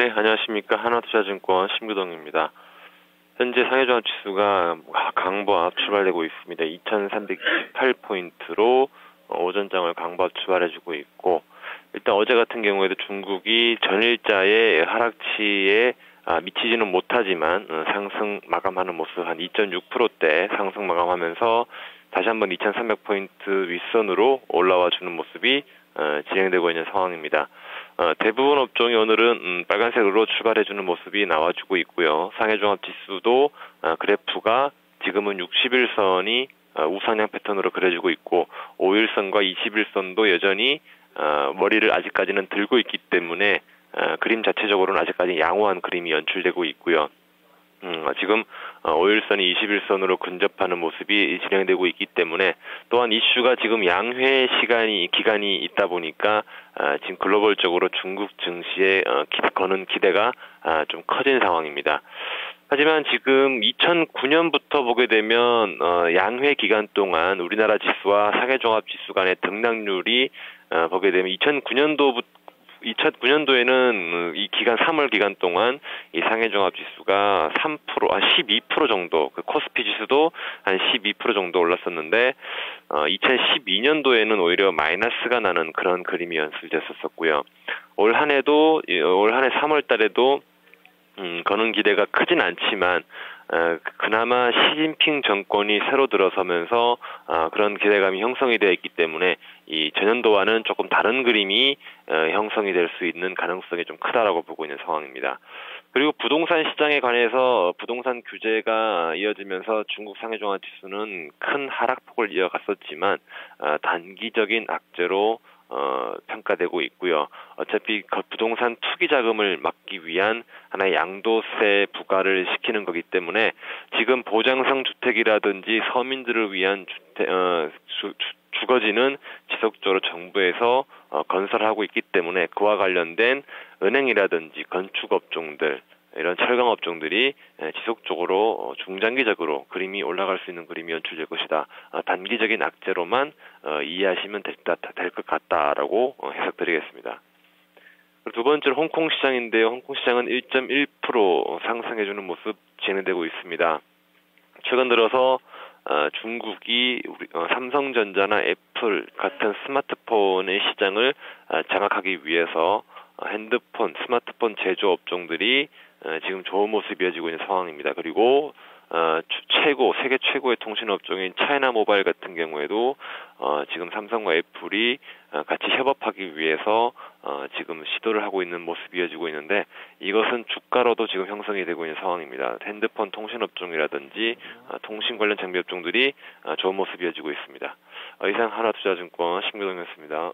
네, 안녕하십니까. 하나투자증권 심규동입니다. 현재 상해종합지수가 강보합 출발되고 있습니다. 2328포인트로 오전장을 강보합 출발해주고 있고, 일단 어제 같은 경우에도 중국이 전일자의 하락치에 아, 미치지는 못하지만 어, 상승 마감하는 모습 한 2.6%대 상승 마감하면서 다시 한번 2,300포인트 윗선으로 올라와 주는 모습이 어, 진행되고 있는 상황입니다. 어, 대부분 업종이 오늘은 음, 빨간색으로 출발해주는 모습이 나와주고 있고요. 상해종합지수도 그래프가 지금은 60일선이 우상향 패턴으로 그려지고 있고 5일선과 20일선도 여전히 머리를 아직까지는 들고 있기 때문에 어, 그림 자체적으로는 아직까지 양호한 그림이 연출되고 있고요. 음, 지금 5일선이 어, 21선으로 근접하는 모습이 진행되고 있기 때문에 또한 이슈가 지금 양회 시간이 기간이 있다 보니까 아, 지금 글로벌적으로 중국 증시에 어, 기, 거는 기대가 아, 좀 커진 상황입니다. 하지만 지금 2009년부터 보게 되면 어, 양회 기간 동안 우리나라 지수와 사계종합 지수 간의 등락률이 어, 보게 되면 2009년도부터 2009년도에는 이 기간 3월 기간 동안 이 상해 종합 지수가 3%, 한12% 정도, 그 코스피 지수도 한 12% 정도 올랐었는데, 어, 2012년도에는 오히려 마이너스가 나는 그런 그림이 연출됐었었고요. 올 한해도 올 한해 3월 달에도 음, 거는 기대가 크진 않지만 어, 그나마 시진핑 정권이 새로 들어서면서 어, 그런 기대감이 형성이 되어 있기 때문에 이 전년도와는 조금 다른 그림이 어, 형성이 될 수 있는 가능성이 좀 크다라고 보고 있는 상황입니다. 그리고 부동산 시장에 관해서 부동산 규제가 이어지면서 중국 상해종합 지수는 큰 하락폭을 이어갔었지만 어, 단기적인 악재로 어, 평가되고 있고요. 어차피 부동산 투기 자금을 막기 위한 하나의 양도세 부과를 시키는 거기 때문에 지금 보장성 주택이라든지 서민들을 위한 주택, 어, 주, 주 거지는 지속적으로 정부에서 어, 건설하고 있기 때문에 그와 관련된 은행이라든지 건축 업종들 이런 철강 업종들이 지속적으로 어, 중장기적으로 그림이 올라갈 수 있는 그림이 연출될 것이다. 아, 단기적인 악재로만 어, 이해하시면 될 것 같다라고 어, 해석드리겠습니다. 두 번째로 홍콩 시장인데요. 홍콩 시장은 1.1% 상승해주는 모습 진행되고 있습니다. 최근 들어서 중국이 삼성전자나 애플 같은 스마트폰의 시장을 장악하기 위해서 핸드폰, 스마트폰 제조 업종들이 어, 지금 좋은 모습이 이어지고 있는 상황입니다. 그리고 어, 최고 세계 최고의 통신 업종인 차이나 모바일 같은 경우에도 어, 지금 삼성과 애플이 어, 같이 협업하기 위해서 어, 지금 시도를 하고 있는 모습이 이어지고 있는데 이것은 주가로도 지금 형성이 되고 있는 상황입니다. 핸드폰 통신 업종이라든지 어, 통신 관련 장비 업종들이 어, 좋은 모습이 이어지고 있습니다. 어, 이상 하나투자증권 신규동이었습니다.